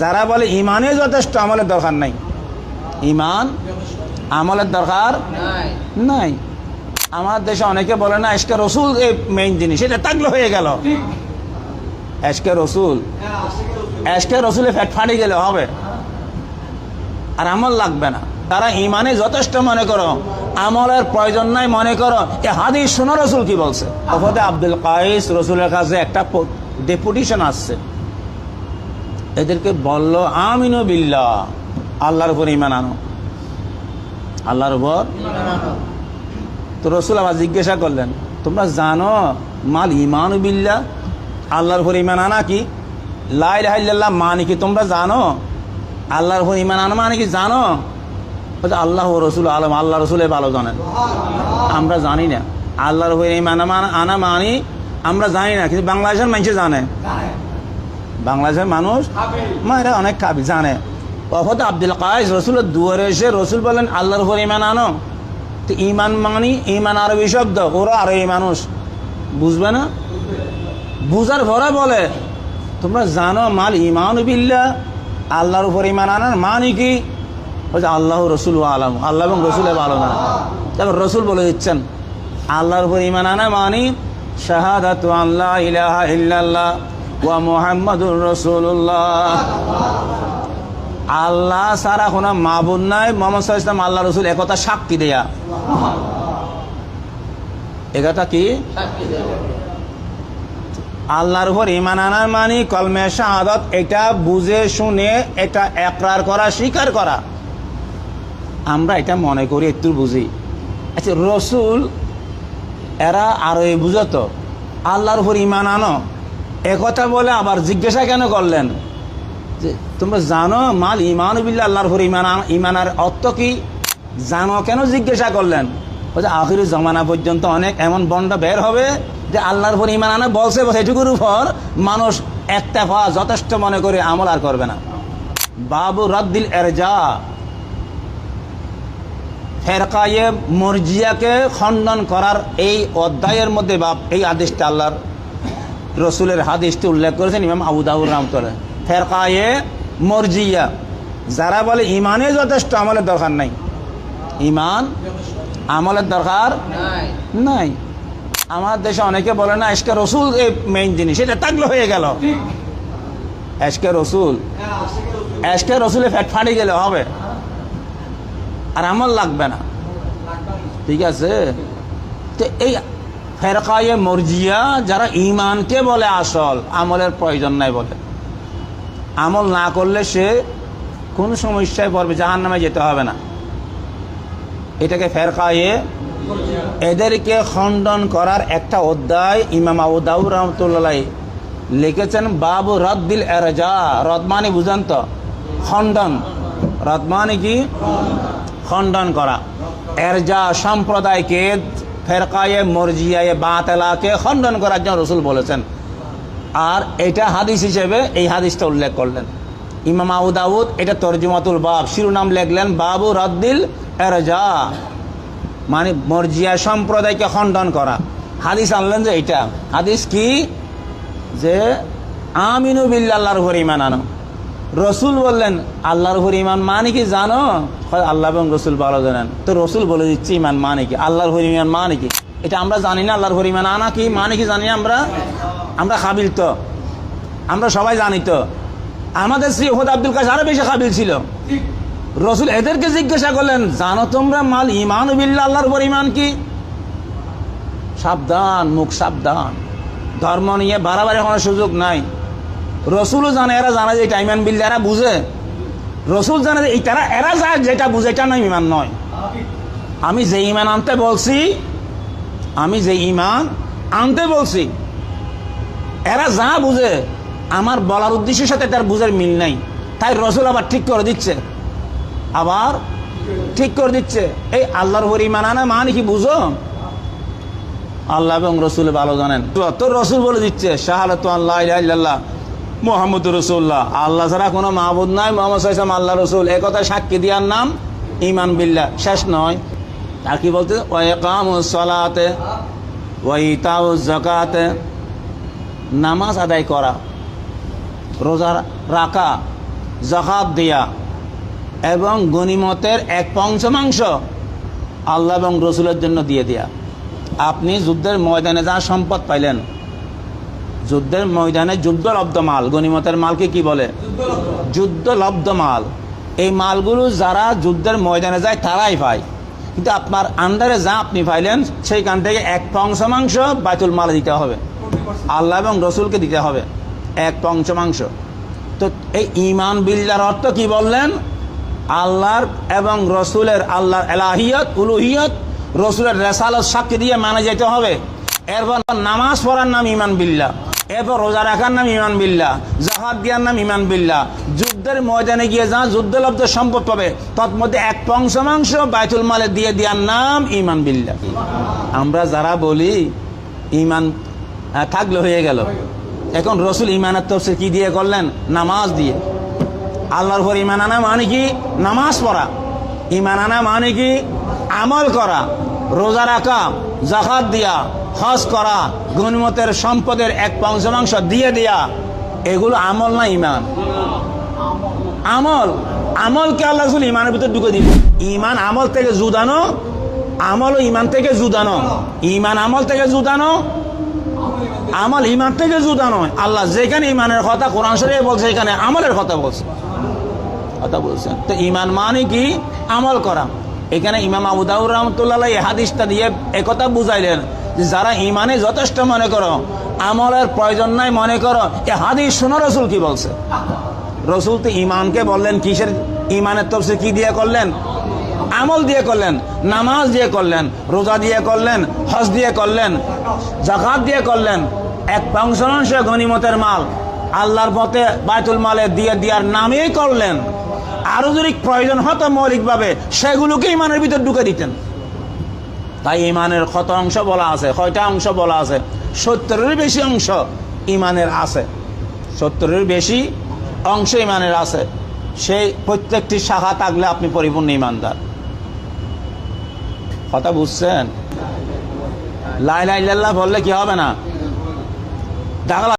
যারা বলে ইমানে যথেষ্ট আমলের দরকার নাই। ইমান আমলের দরকার নাই। আমার দেশে অনেকে বলে না আজকে রসুল এই মেইন জিনিস। এটা থাকলে হয়ে গেল। আজকে রসুল আজকে রসুলে ফ্যাট ফাটি গেলে হবে। আর আমল লাগবে না। তারা ইমানে যথেষ্ট মনে করো আমলের প্রয়োজন নাই মনে করো। এ হাদিস শোনো রসুল কি বলছে? আব্দুল কাইস রসুলের কাছে একটা ডেপুটেশন আসছে। এদেরকে বলল আমিনু বিল্লাহ। আল্লাহর উপর ইমান আনো। আল্লাহর উপর তো রসুল আবার জিজ্ঞাসা করলেন তোমরা জানো মাল ইমান বিল্লা আল্লাহর উপর ইমান আনা কি? লাই লাইল্লাহ মানে কি তোমরা জানো? আল্লাহর উপর ইমান আনা মানে কি জানো? আল্লাহ রসুল আলম আল্লাহ রসুলে ভালো জানেন। আমরা জানি না। আল্লাহর উপর ইমান আনা- আনা মানি আমরা জানি না কিন্তু বাংলাদেশের মানুষ জানে। বাংলাদেশের মানুষ মা এরা অনেক কাবি জানে। অফত আব্দুল কায়েস রসুলের দুয়ারে এসে রসুল বলেন আল্লাহর উপর ইমান আনো। তো ইমান মানি ইমান আরবি শব্দ ওরা আরবি মানুষ। বুঝবে না? বুঝার ভরে বলে তোমরা জানো মাল ইমান বিল্লা আল্লাহর উপর ইমান আনার মানে কি? বলছে আল্লাহ রসুল আলম। আল্লাহ এবং রসুলের ভালো না। তারপর রসুল বলে দিচ্ছেন আল্লাহর উপর ইমান আনা মানি শাহাদাতু আল্লাহ ইলাহা ইল্লাল্লাহ। ওয়া মুহাম্মাদুর রাসূলুল্লাহ। আল্লাহ সারা কোনো মাবুদ নাই মোহাম্মদ ওয়াসাল্লাম আল্লাহ রসুল একথা সাক্ষী দেয়া। একথা কি? আল্লাহর উপর ইমান আনার মানি কলমে শাহাদত এটা বুঝে শুনে এটা একরার করা স্বীকার করা। আমরা এটা মনে করি একটু বুঝি। আচ্ছা রসুল এরা আরও বুঝতো আল্লাহর উপর ইমান আনো। একথা বলে আবার জিজ্ঞাসা কেন করলেন? যে তোমরা জানো মাল ইমান বিল্লা আল্লাহর উপর ইমান ইমানের অর্থ কি? জানো কেন জিজ্ঞাসা করলেন? বলছে, আখির জমানা পর্যন্ত অনেক এমন বন্ড বের হবে যে আল্লাহর উপর ইমান আনা বলছে এটুকুর উপর মানুষ একটা একতেফা যথেষ্ট মনে করে আমল আর করবে না। বাবু রদ্দিল এরজা, ফেরকায়ে মর্জিয়াকে খণ্ডন করার এই অধ্যায়ের মধ্যে বা এই আদেশটা আল্লাহর রসুলের হাদিসটি উল্লেখ করেছেন ইমাম আবু দাউর রহমতুল্লাহ ফেরকায়ে মর্জিয়া। যারা বলে ইমানে যথেষ্ট আমলের দরকার নাই। ইমান আমলের দরকার নাই। আমার দেশে অনেকে বলে না আজকে রসুল এই মেইন জিনিস এটা থাকলে হয়ে গেল। আজকে রসুল আজকে রসুলে ফ্যাট ফাটি গেলে হবে। আর আমল লাগবে না। ঠিক আছে? তো এই ফেরকায়ে মর্জিয়া যারা ইমানকে বলে আসল, আমলের প্রয়োজন নাই বলে। আমল না করলে সে কোন সমস্যায় পড়বে জাহান নামে যেতে হবে না। এটাকে ফেরকায়ে এদেরকে খণ্ডন করার একটা অধ্যায় ইমাম আবু দাউদ রহমতুল্লাহ লিখেছেন, বাবু রদ্দিল এরজা রদমানি বুঝান তো? খণ্ডন। রদমানি কি? খণ্ডন করা। এরজা সম্প্রদায়কে ফেরকায়ে, মর্জিয়ায়ে, বাতেলাকে খণ্ডন করার জন্য রসুল বলেছেন। আর এটা হাদিস হিসেবে এই হাদিসটা উল্লেখ করলেন। ইমাম আবু দাউদ, এটা তর্জমাতুল বাব, শিরোনাম লেখলেন, বাবু রদ্দিল এরজা মানে মর্জিয়া সম্প্রদায়কে খণ্ডন করা। হাদিস আনলেন যে এটা। হাদিস কি? যে আমিনু বিল্লা আল্লাহর উপর ইমান আনো। রসুল বললেন, আল্লাহর উপর ইমান মানে কি জানো? হয় আল্লাহ এবং রসুল ভালো জানেন। তো রসুল বলে দিচ্ছে ইমান মানে কি? আল্লাহর হরি ইমান মানে কি? এটা আমরা জানি না, আল্লাহর উপর ইমান আনা কি মানে কি জানি আমরা? আমরা খাবিল তো। আমরা সবাই জানি তো। আমাদের শ্রী হোদ আব্দুল কাস আরও বেশি খাবিল ছিল। রসুল এদেরকে জিজ্ঞাসা করলেন, জানো তোমরা মাল ইমান বিল্লা আল্লাহর উপর ইমান কি? সাবধান, মুখ সাবধান। ধর্ম নিয়ে বাড়াবাড়ি কোনো সুযোগ নাই। রসুলও জানে, এরা জানে যে এটা ইমান বিল্লা এরা বুঝে। রসুল জানে যে তারা এরা যায় যেটা বুঝে, এটা নয়, ইমান নয়। আমি যে ইমান আনতে বলছি, আমি যে ইমান আনতে বলছি, এরা যা বুঝে, আমার বলার উদ্দেশ্যের সাথে তার বুঝার মিল নাই। তাই রসুল আবার ঠিক করে দিচ্ছে। আবার ঠিক করে দিচ্ছে। এই আল্লাহর হরি মানানা মান কি বুঝো? আল্লাহ এবং রসুল ভালো জানেন। তো রসুল বলে দিচ্ছে শাহালত আল্লাহ মোহাম্মদ রসুল্লাহ। আল্লাহ ছাড়া কোনো মাহবুদ নাই, মোহাম্মদ আল্লাহ রসুল। এ কথা সাক্ষী দেওয়ার নাম ইমান বিল্লাহ, শেষ নয়। আর কি বলতে? ওয়াকাম সলাতে ওয়াইতাউ নামাজ আদায় করা, রোজা রাখা জাকাত দেয়া এবং গনিমতের এক পঞ্চমাংশ আল্লাহ এবং রসুলের জন্য দিয়ে দেয়া। আপনি যুদ্ধের ময়দানে যা সম্পদ পাইলেন যুদ্ধের ময়দানে যুদ্ধলব্ধ মাল গনিমতের মালকে কি বলে? যুদ্ধলব্ধ মাল। এই মালগুলো যারা যুদ্ধের ময়দানে যায়, তারাই পায়। কিন্তু আপনার আন্ডারে যা আপনি পাইলেন, সেইখান থেকে এক পঞ্চমাংশ বাইতুল মাল দিতে হবে। আল্লাহ এবং রসুলকে দিতে হবে, এক পঞ্চমাংশ তো এই ইমান বিল্লার অর্থ কি বললেন? আল্লাহর এবং রসুলের আল্লাহর এলাহিয়ত, উলুহিয়ত, রসুলের রেসালত সাক্ষী দিয়ে মানে যেতে হবে। এরপর নামাজ পড়ার নাম ইমান বিল্লা এরপর রোজা রাখার নাম ইমান বিল্লা জাহাদ দেওয়ার নাম ইমান বিল্লা যুদ্ধের ময়দানে গিয়ে যা যুদ্ধলব্ধ সম্পদ পাবে, তৎমধ্যে এক পঞ্চমাংশ বাইতুল মালে দিয়ে দেওয়ার নাম ইমান বিল্লা আমরা যারা বলি, ইমান থাকলে হয়ে গেল। এখন রসুল ইমানের তফসির কি দিয়ে করলেন? নামাজ দিয়ে। আল্লাহর উপর ইমান আনা মানে কি? নামাজ পড়া। ইমান আনা মানে কি? আমল করা। রোজা রাখা, জাকাত দিয়া, হজ করা, গণমতের সম্পদের এক পঞ্চমাংশ দিয়ে দেয়া, এগুলো আমল না ইমান আমল। আমলকে আল্লাহ ইমানের ভিতর ঢুকে দিল ইমান আমল থেকে জুদানো আমল ইমান থেকে জুদানো। ইমান আমল থেকে জুদানো, আমল ইমান থেকে জুদা নয় আল্লাহ যেখানে ইমানের কথা কোরআন শরীফে বলছে এখানে আমলের কথা বলছে। কথা বলছেন। তো ইমান মানে কি? আমল করা। এখানে ইমাম আবু দাউর রহমতুল্লাহ এই হাদিসটা দিয়ে একথা বুঝাইলেন যে যারা ইমানে যথেষ্ট মনে করো, আমলের প্রয়োজন নাই মনে করো, এ হাদিস শোনো রসুল কি বলছে? রসুল তো ইমানকে বললেন, কিসের ইমানের তফসির কি দিয়ে করলেন? আমল দিয়ে করলেন, নামাজ দিয়ে করলেন, রোজা দিয়ে করলেন, হজ দিয়ে করলেন জাকাত দিয়ে করলেন। এক পঞ্চাংশ গনিমতের মাল আল্লাহর পথে বায়তুল মালে দিয়ে দেওয়ার নামেই করলেন। আরও যদি প্রয়োজন হতো মৌলিকভাবে সেগুলোকে ইমানের ভিতর ঢুকে দিতেন। তাই ইমানের কত অংশ বলা আছে, কয়টা অংশ বলা আছে? সত্তরের বেশি অংশ ইমানের আছে। সত্তরের বেশি অংশ ইমানের আছে। সেই প্রত্যেকটি শাখা থাকলে আপনি পরিপূর্ণ ইমানদার। কথা বুঝছেন? লাই লাই বললে কি হবে না? দেখা